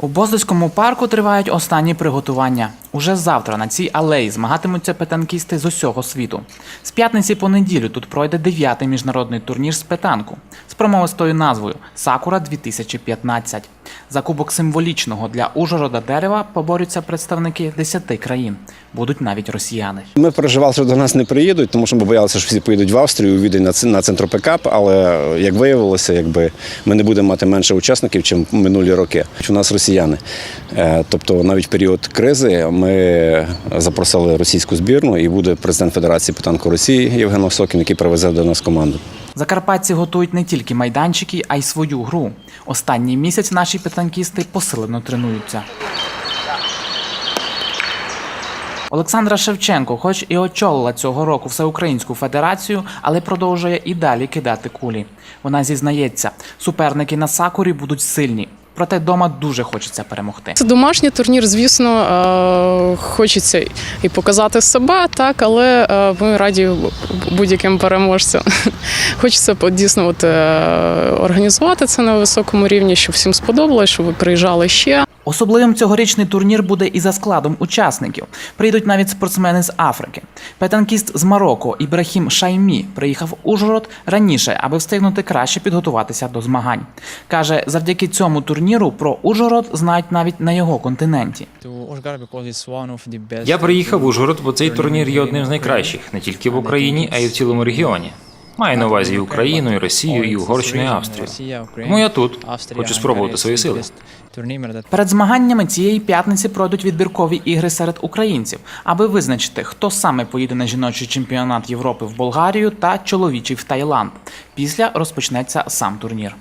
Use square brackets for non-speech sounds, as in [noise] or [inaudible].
У Боздоському парку тривають останні приготування. Уже завтра на цій алеї змагатимуться петанкісти з усього світу. З п'ятниці по неділю тут пройде дев'ятий міжнародний турнір з петанку з промовистою назвою Сакура 2015. За кубок символічного для Ужгорода дерева поборються представники 10 країн. Будуть навіть росіяни. Ми переживали, що до нас не приїдуть, тому що ми боялися, що всі поїдуть в Австрію, у Відень на ц- на центропекап. Але як виявилося, якби ми не будемо мати менше учасників, ніж минулі роки. У нас росіяни. Е, Тобто, навіть в період кризи ми запросили російську збірну, і буде президент Федерації потанку Росії Євген Осокін, який привезе до нас команду. Закарпатці готують не тільки майданчики, а й свою гру. Останній місяць наші петанкісти посилено тренуються. Олександра Шевченко, хоч і очолила цього року всеукраїнську федерацію, але продовжує і далі кидати кулі. Вона зізнається, суперники на сакурі будуть сильні, проте дома дуже хочеться перемогти. Це домашній турнір, звісно, е, хочеться і показати себе, так, але е, ми раді будь-яким переможцям. [laughs] Хочеться дійсно от, е, організувати це на високому рівні, щоб всім сподобалось, щоб ви приїжджали ще. Особливим цьогорічний турнір буде і за складом учасників. Прийдуть навіть спортсмени з Африки. Петанкіст з Марокко Ібрахім Шаймі приїхав в Ужгород раніше, аби встигнути краще підготуватися до змагань. Каже, завдяки цьому турніру про Ужгород знають навіть на його континенті. Я приїхав в Ужгород, бо цей турнір є одним з найкращих не тільки в Україні, а й в цілому регіоні. Маю на увазі і Україну, і Росію, і Угорщину, і Австрію. Тому я тут хочу спробувати свої сили. Перед змаганнями цієї п'ятниці пройдуть відбіркові ігри серед українців, аби визначити, хто саме поїде на жіночий чемпіонат Європи в Болгарію та чоловічий в Таїланд. Після розпочнеться сам турнір.